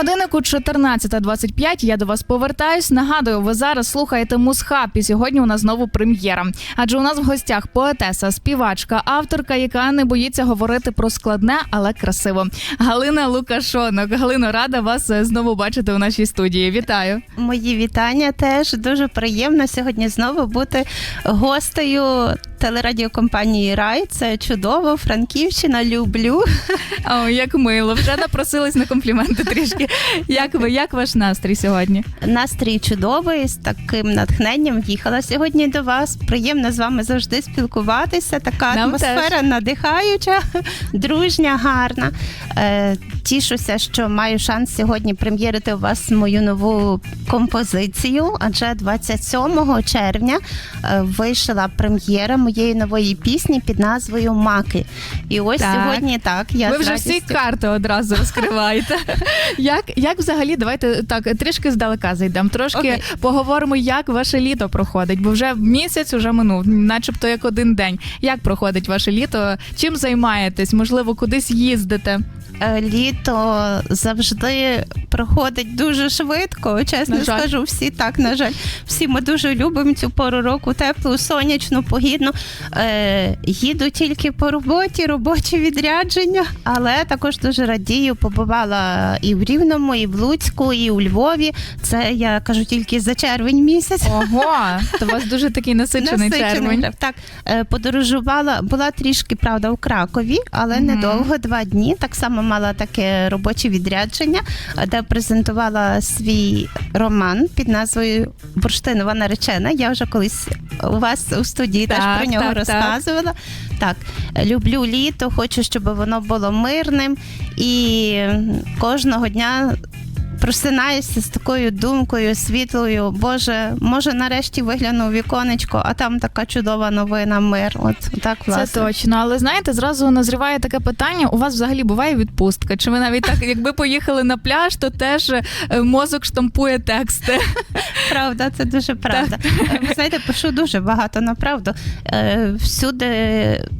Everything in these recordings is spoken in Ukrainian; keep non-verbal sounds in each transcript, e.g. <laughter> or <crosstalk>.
годиннику 14.25 я до вас повертаюсь. Нагадую, ви зараз слухаєте Мусхаб, і сьогодні у нас знову прем'єра. Адже у нас в гостях поетеса, співачка, авторка, яка не боїться говорити про складне, але красиво. Галина Лукашонок. Галино, рада вас е, знову бачити у нашій студії. Вітаю. Мої вітання теж дуже приємно сьогодні знову бути гостею телерадіокомпанії Рай. Це чудово, Франківщина, люблю. О, як мило. Вже напросились на компліменти трішки. Як ви, як ваш настрій сьогодні? Настрій чудовий, з таким натхненням їхала сьогодні до вас. Приємно з вами завжди спілкуватися. Така Нам атмосфера надихаюча, <laughs> дружня, гарна. Тішуся, що маю шанс сьогодні прем'єрити у вас мою нову композицію, адже 27 червня е, вийшла прем'єра моєї нової пісні під назвою Маки. І ось Так. сьогодні так я ви вже всі карти одразу розкриваєте. <laughs> як, як взагалі, давайте так трішки здалека зайдемо. Трошки Окей. поговоримо, як ваше літо проходить, бо вже місяць уже минув, начебто як один день. Як проходить ваше літо? Чим займаєтесь? Можливо, кудись їздите? Е, Літо завжди проходить дуже швидко. Чесно На жаль. скажу, всі так, на жаль, всі ми дуже любимо цю пору року, теплу, сонячну, погідну. Е, їду тільки по роботі, робочі відрядження, але також дуже радію. Побувала і в Рівному, і в Луцьку, і у Львові. Це я кажу тільки за червень місяць. Ого, то у вас дуже такий насичений, Насичений червень. Так, е, подорожувала, була трішки, правда, у Кракові, але Мгм. недовго, два дні. Так само мала таке робоче відрядження, е, де презентувала свій роман під назвою Бурштинова наречена. Я вже колись у вас у студії теж про нього так, так. розказувала. Так, так, люблю літо, хочу, щоб воно було мирним і кожного дня. Просинаюся з такою думкою світлою. Боже, може нарешті вигляну віконечко, а там така чудова новина, мир. От так власне. Це точно, але знаєте, зразу назріває таке питання. У вас взагалі буває відпустка? Чи ви навіть так, <laughs> якби поїхали на пляж, то теж е, мозок штампує тексти? <laughs> правда, це дуже правда. Е, Ви знаєте, пишу дуже багато направду. Е, Всюди,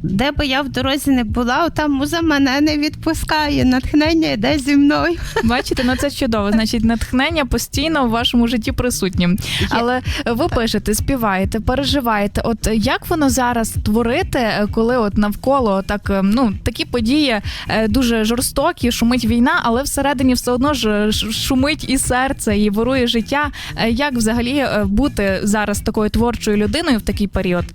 де би я в дорозі не була, там муза мене не відпускає. Натхнення йде зі мною. Бачите, ну це чудово. Значить, натхнення постійно в вашому житті присутнє. Але ви пишете, співаєте, переживаєте. От як воно зараз творити, е, коли от навколо так е, ну такі події е, дуже жорстокі, шумить війна, але всередині все одно ж шумить і серце, і вирує життя. Е, Як взагалі е, бути зараз такою творчою людиною в такий період?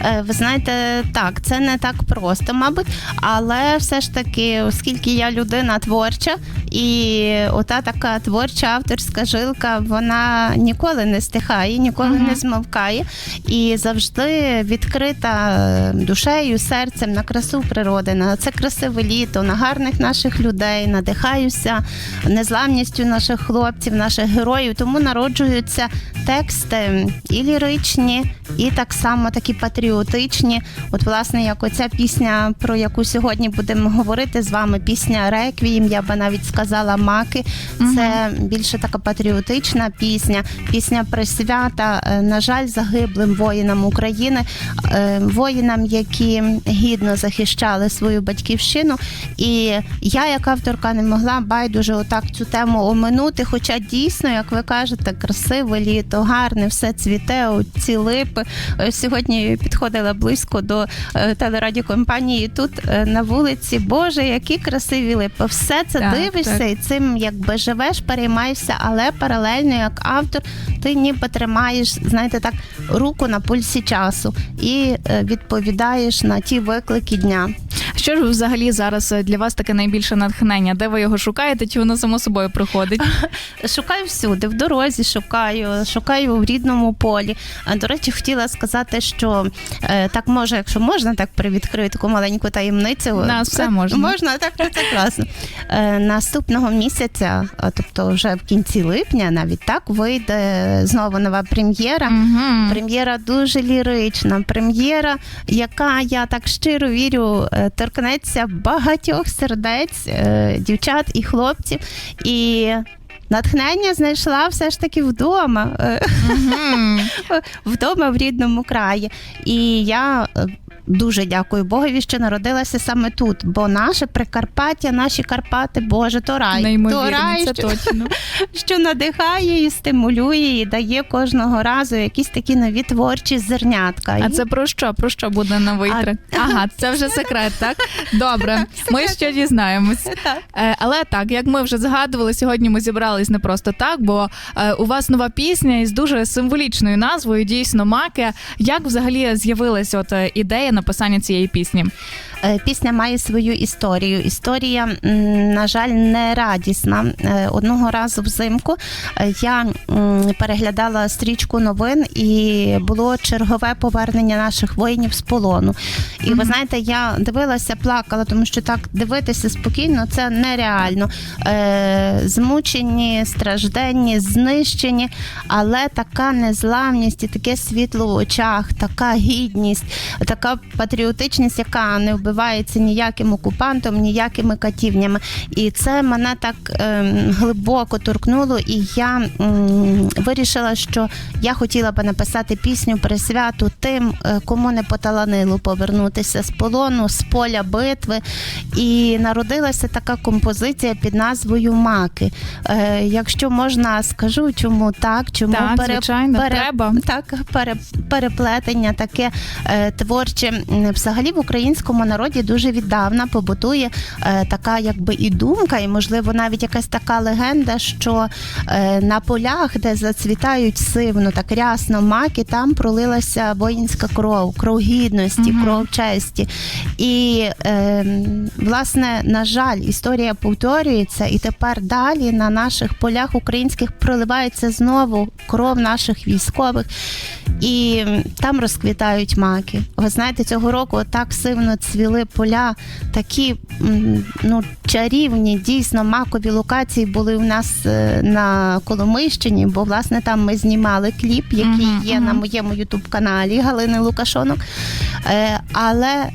Е, Ви знаєте, так, це не так просто, мабуть, але все ж таки, оскільки я людина творча, і ота така творча авторська жилка, вона ніколи не стихає, ніколи Мгм. не змовкає і завжди відкрита е, душею, серцем на красу природи, на це красиве літо, на гарних наших людей, надихаюся незламністю наших хлопців, наших героїв. Тому народжуються тексти і ліричні, і так само такі патріотичні. От, власне, як оця пісня, про яку сьогодні будемо говорити з вами, пісня Реквієм, я би навіть сказала Маки. Це більше така патріотична пісня, пісня присвята, е, на жаль, загиблим воїнам України, е, воїнам, які гідно захищали свою батьківщину. І я, як авторка, не могла байдуже отак цю тему оминути. Хоча дійсно, як ви кажете, красиве літо, гарне, все цвіте, ці липи. Е, Сьогодні підходила близько до телерадіокомпанії. Тут на вулиці, Боже, які красиві липи. Все це Так, дивишся так. і цим якби живеш, переймаєшся, але паралельно, як автор, ти ніби тримаєш, знаєте, так руку на пульсі часу і е, відповідаєш на ті виклики дня. Що ж взагалі зараз е, для вас таке найбільше натхнення? Де ви його шукаєте? Чи воно само собою приходить? <laughs> Шукаю всюди, в дорозі шукаю, шукаю в рідному полі. А, До речі, хотіла сказати, що е, так може, якщо можна, так привідкрию таку маленьку таємницю. На, Це- все можна. Можна, так то це класно. Е, наступного місяця, тобто вже в кінці липня, навіть так вийде знову нова прем'єра. Мгм. Прем'єра дуже лірична, прем'єра, яка я так щиро вірю, е, торкнеться багатьох сердець е, дівчат і хлопців. І натхнення знайшла все ж таки вдома, mm-hmm. <laughs> вдома в рідному краї. І я е, дуже дякую Богові, що народилася саме тут. Бо наше Прикарпаття, наші Карпати, Боже, то рай. то рай, це що, точно. <laughs> що надихає і стимулює, і дає кожного разу якісь такі нові творчі зернятка. А І- це про що? Про що буде новий А- трек? Ага, <laughs> це вже секрет, так? Добре, ми ще дізнаємось. <laughs> Так. Е, Але так, як ми вже згадували, сьогодні ми зібрались не просто так, бо е, у вас нова пісня із дуже символічною назвою Дійсно маки. Як взагалі з'явилася от е, написання цієї пісні? Е, Пісня має свою історію. Історія, на жаль, не радісна. Е, Одного разу взимку е, я переглядала стрічку новин, і було чергове повернення наших воїнів з полону. І ви знаєте, я дивилася, плакала, тому що так дивитися спокійно це нереально. Змучені, стражденні, знищені, але така незламність і таке світло в очах, така гідність, така патріотичність, яка не вбивається ніяким окупантом, ніякими катівнями. І це мене так ем, глибоко торкнуло, і я вирішила, що я хотіла би написати пісню присвяту тим, е, кому не поталанило повернутися з полону, з поля битви. І народилася така композиція під назвою Маки. Е, якщо можна, скажу, чому так, чому Так, звичайно, треба. так, пере, переплетення таке е, творче. Взагалі в українському народі дуже віддавна побутує е, така якби і думка, і можливо навіть якась така легенда, що е, на полях, де зацвітають сивно, так рясно маки, там пролилася воїнська кров, кров гідності, Мгм. кров честі. І е, власне, на жаль, історія повторюється, і тепер далі на наших полях українських проливається знову кров наших військових. І там розквітають маки. Ви знаєте, цього року так сивно цвіли поля, такі ну, чарівні, дійсно макові локації були у нас е, на Коломийщині, бо власне там ми знімали кліп, який є на моєму ютуб-каналі Галини Лукашонок. Е, Але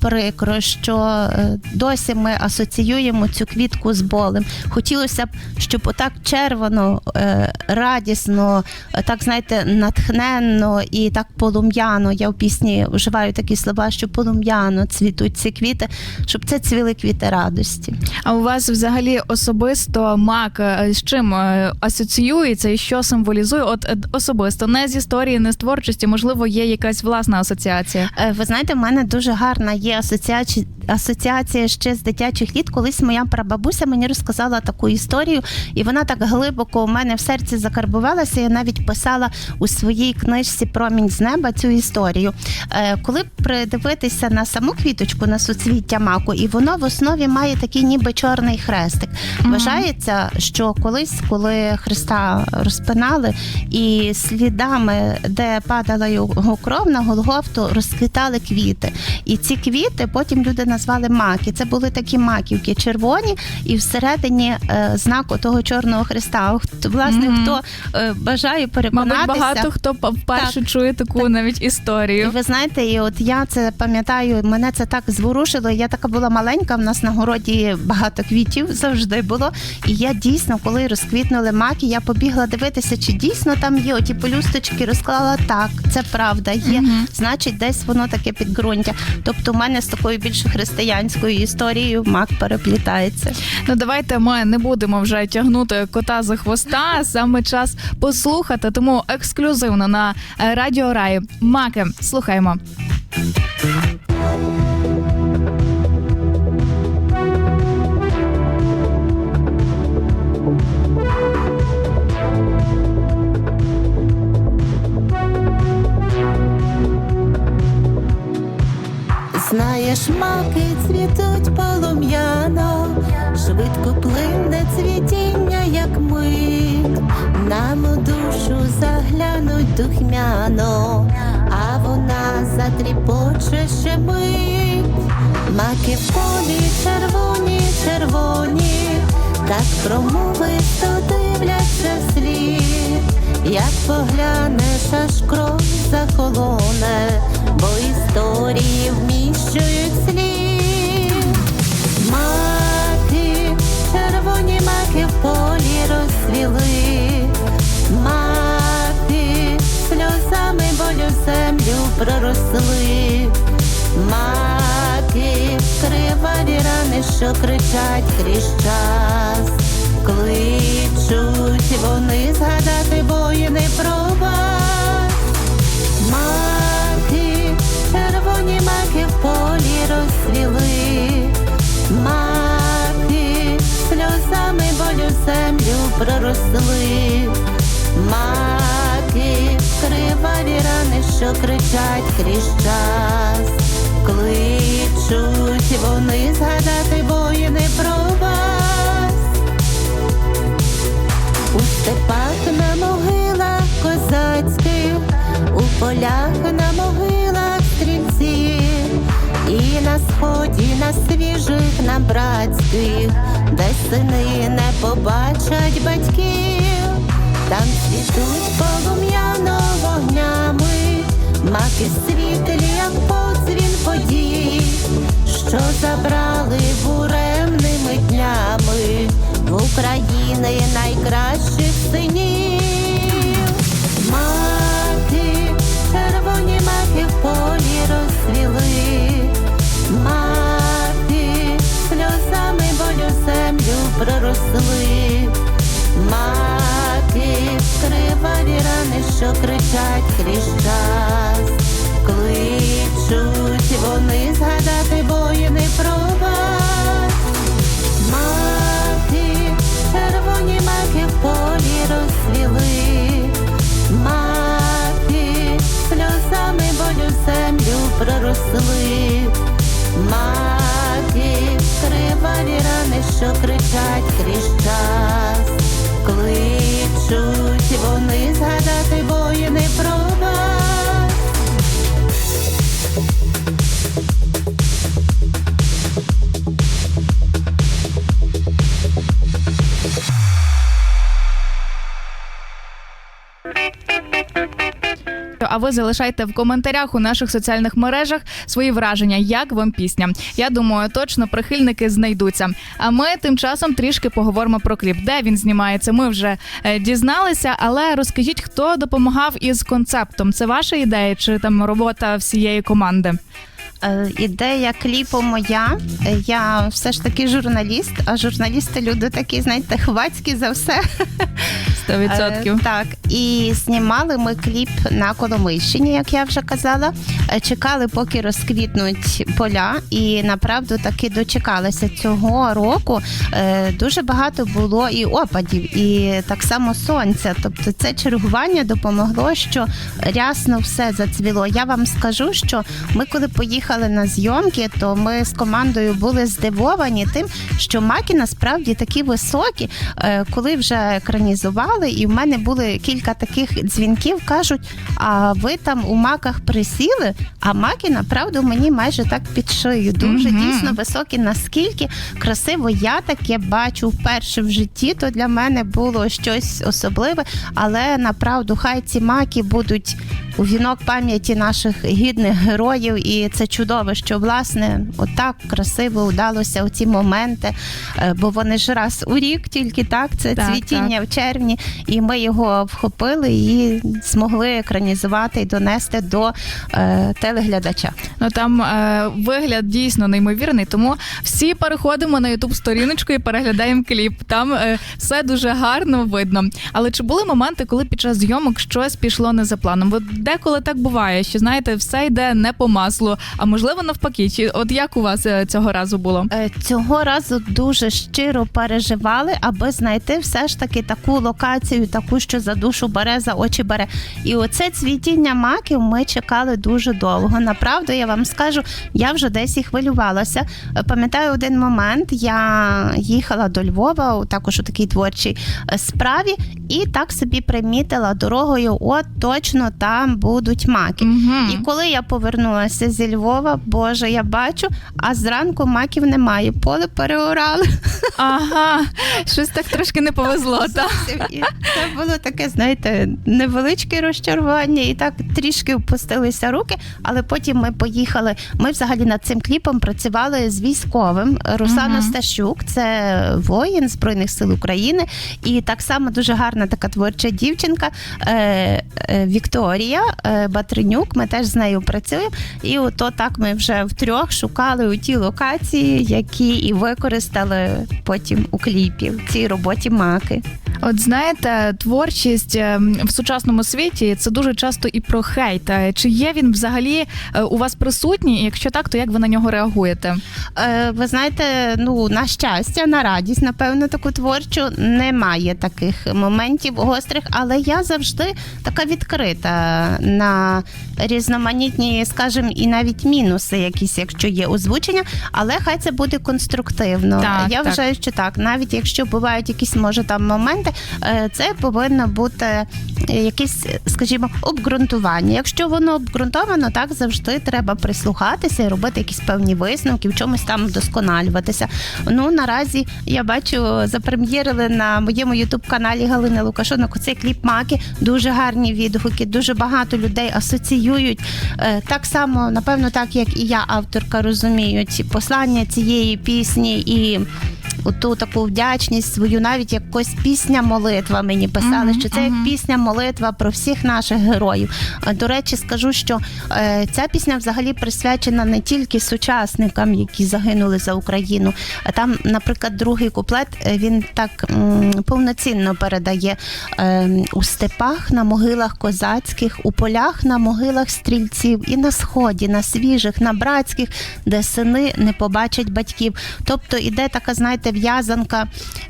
прикро, що е, досі ми асоціюємо цю квітку з болем. Хотілося б, щоб отак червоно, е, радісно, е, так знаєте, натхненно і так полум'яно. Я в пісні вживаю такі слова, що полум'яно цвітуть ці квіти, щоб це цвіли квіти радості. А у вас взагалі особисто мак з чим асоціюється і що символізує? От особисто не з історії, не з творчості, можливо, є якась власна асоціація. Ви знаєте, в мене дуже гарна є асоціація, асоціація ще з дитячих літ. Колись моя прабабуся мені розказала таку історію, і вона так глибоко у мене в серці закарбувалася. Я навіть писала у своїй книжці Промінь з неба цю історію. Е, Коли придивитися на саму квіточку, на суцвіття маку, і воно в основі має такий ніби чорний хрестик. Мгм. Вважається, що колись, коли Христа розпинали, і слідами, де падала його кров на Голгофту, розквітали квіти. І ці квіти потім люди назвали маки. Це були такі маківки червоні, і всередині е, знак того чорного хреста. Власне, Мгм. хто е, бажає Мабуть, багато хто вперше чує таку навіть І історію. ви знаєте, і от я це пам'ятаю, мене це так зворушило. Я така була маленька, в нас на городі багато квітів завжди було. І я дійсно, коли розквітнули маки, я побігла дивитися, чи дійсно там є оті полюсточки, розклала так, це правда є. Мгм. Значить, десь воно таке підґрунтя. Тобто, у з такою більш християнською історією мак переплітається. Ну давайте ми не будемо вже тягнути кота за хвоста. Саме час послухати, тому ексклюзивно на радіо Раї. Маки, слухаємо. Знаєш, маки цвітуть полум'яно, швидко плине цвітіння, як мить, нам у душу заглянуть духмяно, а вона затріпоче ще мить. Маки в полі червоні, червоні, так промовисто дивляться слід, як поглянеш, аж кров захолоне, бо історії вміщують слід. Маки, червоні маки в полі розцвіли, маки сльозами болю землю проросли, маки, вкривалі рани, що кричать крізь проросли. Маки, криваві рани, що кричать крізь час. Кличуть вони згадати воїни про вас. У степах на могилах козацьких, у полях на могилах стрільці, і на сході на свіжих, на братських, де сини не побачать батьків, там світуть полум'яно вогнями, маки світлі, як подзвін подій, що забрали буремними днями. В України найкращих синів. Проросли. Маки, криваві рани, що кричать крізь час. Кличуть вони згадати бої не про Ви залишайте в коментарях у наших соціальних мережах свої враження, як вам пісня. Я думаю, точно прихильники знайдуться. А ми тим часом трішки поговоримо про кліп, де він знімається. Ми вже е, дізналися, але розкажіть, хто допомагав із концептом? Це ваша ідея чи там робота всієї команди? Е, Ідея кліпу моя. Е, Я все ж таки журналіст, а журналісти люди такі, знаєте, хвацькі за все. 100%. Е, Так, і знімали ми кліп на Коломийщині, як я вже казала. Чекали, поки розквітнуть поля, і направду таки дочекалися цього року. Дуже багато було і опадів, і так само сонця. Тобто, це чергування допомогло, що рясно все зацвіло. Я вам скажу, що ми, коли поїхали на зйомки, то ми з командою були здивовані тим, що маки насправді такі високі, Е, коли вже екранізували, і в мене були кілька таких дзвінків, кажуть: а ви там у маках присіли, а маки направду мені майже так під шию. Дуже Мгм. дійсно високі. Наскільки красиво я таке бачу вперше в житті, то для мене було щось особливе. Але направду, хай ці маки будуть у вінок пам'яті наших гідних героїв, і це чудово, що власне отак красиво вдалося у ці моменти, е, бо вони ж раз у рік тільки так, це Так, цвітіння в червні, і ми його вхопили і змогли екранізувати і донести до е, телеглядача. Ну там е, вигляд дійсно неймовірний, тому всі переходимо на ютуб сторіночку і переглядаємо кліп. Там е, все дуже гарно видно. Але чи були моменти, коли під час зйомок щось пішло не за планом? Бо деколи так буває, що знаєте, все йде не по маслу, а можливо навпаки. Чи от як у вас е, цього разу було? Е, Цього разу дуже щиро переживали, аби знайти все ж таки таку локацію, таку, що за душу бере, за очі бере. І оце цвітіння маків ми чекали дуже довго. Направду, я вам скажу, я вже десь і хвилювалася. Е, Пам'ятаю один момент, я їхала до Львова, також у такій творчій е, справі, і так собі примітила дорогою, от точно там будуть маки. Мгм. І коли я повернулася зі Львова, Боже, я бачу, а зранку маків немає. Поле переорали. <laughs> Ага, щось так трошки не повезло. <laughs> Та? І це було таке, знаєте, невеличке розчарування, і так трішки впустилися руки. Але потім ми поїхали. Ми взагалі над цим кліпом працювали з військовим Руслан Мгм. Остащук, це воїн Збройних сил України. І так само дуже гарна така творча дівчинка е, е, Вікторія. е, Батренюк. Ми теж з нею працюємо. І ото так ми вже втрьох шукали у ті локації, які і використали потім у кліпі в цій роботі маки. От знаєте, творчість е, в сучасному світі це дуже часто і про хейт. Чи є він взагалі е, у вас присутній? І Якщо так, то як ви на нього реагуєте? Е, Ви знаєте, ну на щастя, на радість, напевно, таку творчу немає таких моментів гострих, але я завжди така відкрита на різноманітні, скажімо, і навіть мінуси, якісь, якщо є озвучення, але хай це буде конструктивно. Так, я так. вважаю, що так, навіть якщо бувають якісь може там моменти, е, це повинно бути якесь, скажімо, обґрунтування. Якщо воно обґрунтовано, так завжди треба прислухатися і робити якісь певні висновки, в чомусь там вдосконалюватися. Ну наразі я бачу, запрем'єрили на моєму ютуб каналі Галини Лукашонок цей кліп Маки. Дуже гарні відгуки, дуже багато людей асоціюють. Е, Так само, напевно, так як і я, авторка, розумію ці послання цієї пісні і. Оту таку вдячність свою, навіть якось пісня молитва мені писали, що це як пісня молитва про всіх наших героїв. Е, До речі, скажу, що е, ця пісня взагалі присвячена не тільки сучасникам, які загинули за Україну. А Там, наприклад, другий куплет е, він так м, повноцінно передає е, у степах, на могилах козацьких, у полях, на могилах стрільців, і на сході, на свіжих, на братських, де сини не побачать батьків. Тобто іде така, знаєте, в'язанка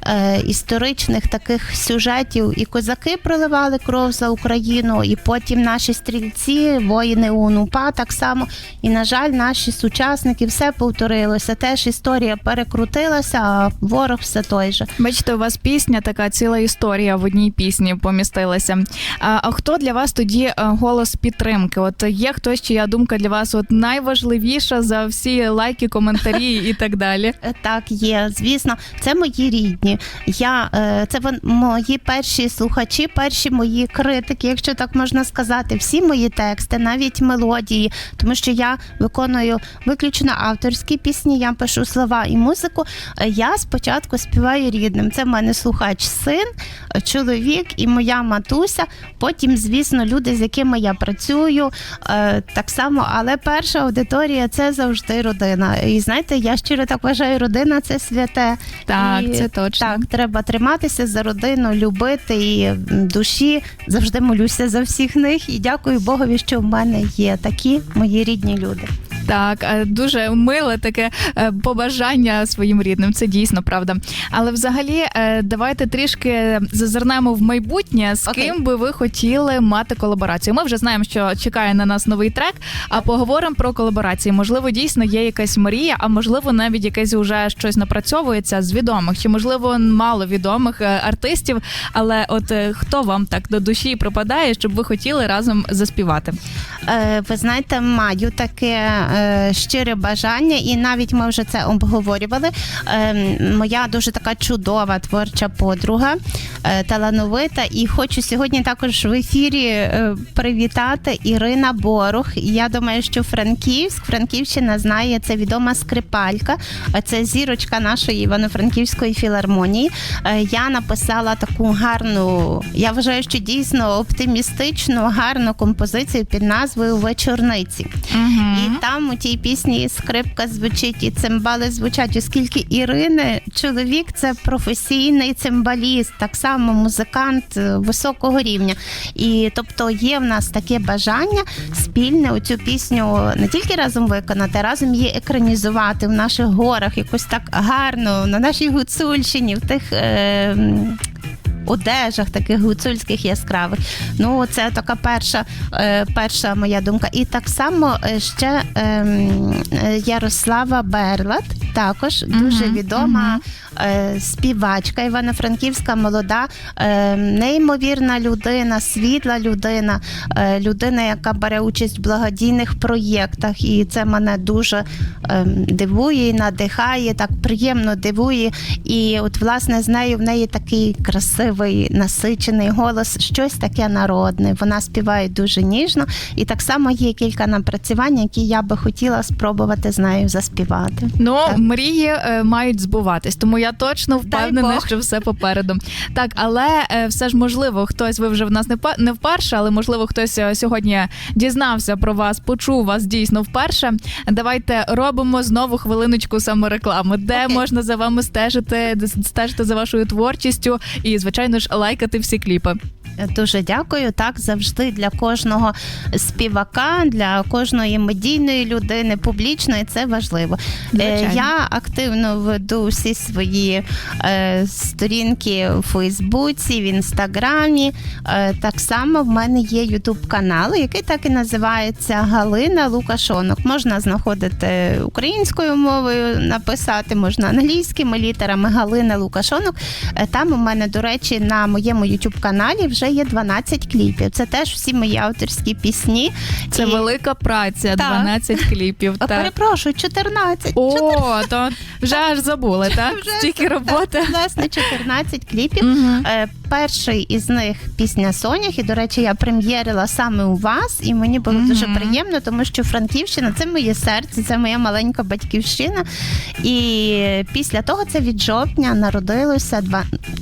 е, історичних таких сюжетів. І козаки проливали кров за Україну, і потім наші стрільці, воїни УНУПА так само. І, на жаль, наші сучасники все повторилося. Теж історія перекрутилася, а ворог все той же. Бачите, у вас пісня, така ціла історія в одній пісні помістилася. А, а хто для вас тоді е, голос підтримки? От є хтось, чия думка для вас от найважливіша за всі лайки, коментарі і так далі? Е, Так, є, звісно, це мої рідні. Я е, це вон- мої перші слухачі, перші мої критики, якщо так можна сказати. Всі мої тексти, навіть мелодії, тому що я виконую виключно авторські пісні. Я пишу слова і музику. Я спочатку співаю рідним. Це в мене слухач, син, чоловік і моя матуся. Потім, звісно, люди, з якими я працюю, е, так само, але перша аудиторія це завжди родина. І знаєте, я щиро так вважаю, родина це святе. Так, І, це точно. Так, треба триматися за родину, любити і душі. Завжди молюся за всіх них і дякую Богові, що в мене є такі мої рідні люди. Так, е, дуже миле таке е, побажання своїм рідним. Це дійсно правда. Але взагалі, е, давайте трішки зазирнемо в майбутнє, з Окей. ким би ви хотіли мати колаборацію. Ми вже знаємо, що чекає на нас новий трек. А поговоримо про колаборації. Можливо, дійсно є якась мрія, а можливо, навіть якесь уже щось напрацьовується з відомих, чи можливо мало відомих артистів. Але от хто вам так до душі припадає, щоб ви хотіли разом заспівати? Е, ви знаєте, маю таке щире бажання, і навіть ми вже це обговорювали. Е, моя дуже така чудова творча подруга, е, талановита. І хочу сьогодні також в ефірі е, привітати Ірина Борух. Я думаю, що Франківськ, Франківщина знає це відома скрипалька. Е, Це зірочка нашої Івано-Франківської філармонії. Е, Я написала таку гарну, я вважаю, що дійсно оптимістичну, гарну композицію під назвою Вечорниці. І там у тій пісні скрипка звучить, і цимбали звучать, оскільки Ірини чоловік це професійний цимбаліст, так само музикант е, високого рівня. І тобто є в нас таке бажання спільне у цю пісню не тільки разом виконати, а разом її екранізувати в наших горах, якось так гарно на нашій гуцульщині, в тих. Е- Одежах таких гуцульських яскравих. Ну, це така перша, е, перша моя думка. І так само е, ще ем, е, Ярослава Берлат, також дуже відома співачка Івано-Франківська, молода, е, неймовірна людина, світла людина, е, людина, яка бере участь в благодійних проєктах. І це мене дуже дивує, надихає, так приємно дивує. І от, власне, з нею в неї такий красивий насичений голос, щось таке народне. Вона співає дуже ніжно, і так само є кілька напрацювань, які я би хотіла спробувати з нею заспівати. Ну, Так. мрії е, мають збуватись, тому я точно впевнена, що все попереду. Так, але е, все ж можливо, хтось ви вже в нас не вперше, але можливо хтось е, сьогодні дізнався про вас, почув вас дійсно вперше. Давайте робимо знову хвилиночку самореклами, де okay. можна за вами стежити, стежити за вашою творчістю і, звичайно ж, лайкати всі кліпи. Дуже дякую. Так завжди для кожного співака, для кожної медійної людини, публічної це важливо. Звичайно. Е, Я активно веду всі свої е, сторінки у Фейсбуці, в Інстаграмі. Е, так само в мене є Ютуб канал, який так і називається Галина Лукашонок. Можна знаходити українською мовою, написати можна англійськими літерами Галина Лукашонок. Там у мене, до речі, на моєму Ютуб каналі вже є 12 кліпів. Це теж всі мої авторські пісні. Це І- велика праця, Так. 12 кліпів. А, Так. Перепрошую, 14. О, то вже аж забули, так? Вже Стільки це- роботи. Власне, 14 кліпів. Е, Перший із них пісня Сонях. І, до речі, я прем'єрила саме у вас, і мені було Мгм. дуже приємно, тому що Франківщина це моє серце, це моя маленька батьківщина. І після того це від жовтня народилося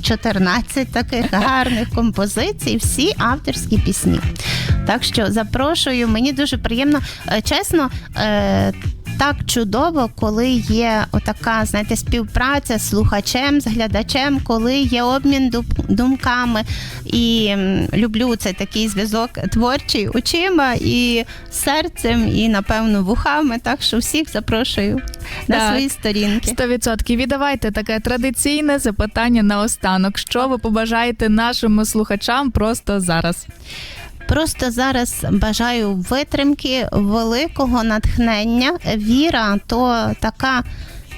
14 таких гарних композицій, всі авторські пісні. Так що запрошую, мені дуже приємно. Е, Чесно, е, так чудово, коли є отака, знаєте, співпраця з слухачем, з глядачем, коли є обмін думками. І люблю цей такий зв'язок творчий очима і серцем, і напевно вухами. Так що всіх запрошую на Так. свої сторінки. 100%. Віддавайте таке традиційне запитання на останок. Що ви побажаєте нашим слухачам просто зараз? Просто зараз бажаю витримки, великого натхнення. Віра то така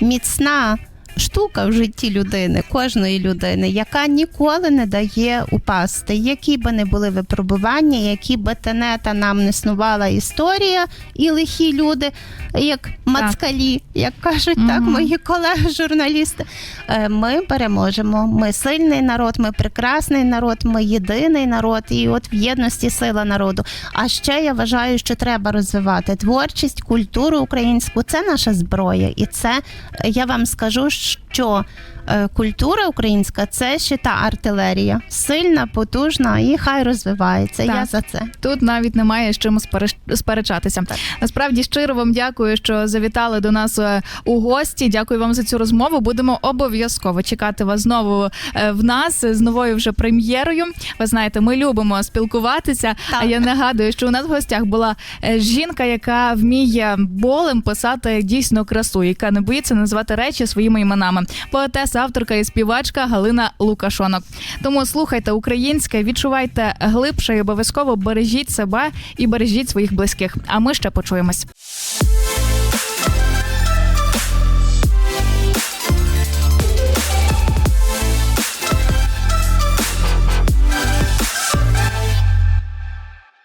міцна штука в житті людини, кожної людини, яка ніколи не дає упасти. Які би не були випробування, які би тенета нам не снувала історія, і лихі люди, як мацкалі, як кажуть так мої колеги-журналісти. Е, Ми переможемо. Ми сильний народ, ми прекрасний народ, ми єдиний народ, і от в єдності сила народу. А ще я вважаю, що треба розвивати творчість, культуру українську. Це наша зброя, і це я вам скажу, що е, культура українська це ще та артилерія, сильна, потужна і хай розвивається. Так. Я за це. Тут навіть немає з чим спереч- сперечатися. Насправді щиро вам дякую, що завітали до нас е, у гості. Дякую вам за цю розмову. Будемо обов'язково чекати вас знову е, в нас з новою вже прем'єрою. Ви знаєте, ми любимо спілкуватися. Так. А я нагадую, що у нас в гостях була е, жінка, яка вміє болем писати дійсно красу, яка не боїться називати речі своїми іменами. Поетеса, авторка і співачка Галина Лукашонок. Тому слухайте українське, відчувайте глибше і обов'язково бережіть себе і бережіть своїх близьких. А ми ще почуємось.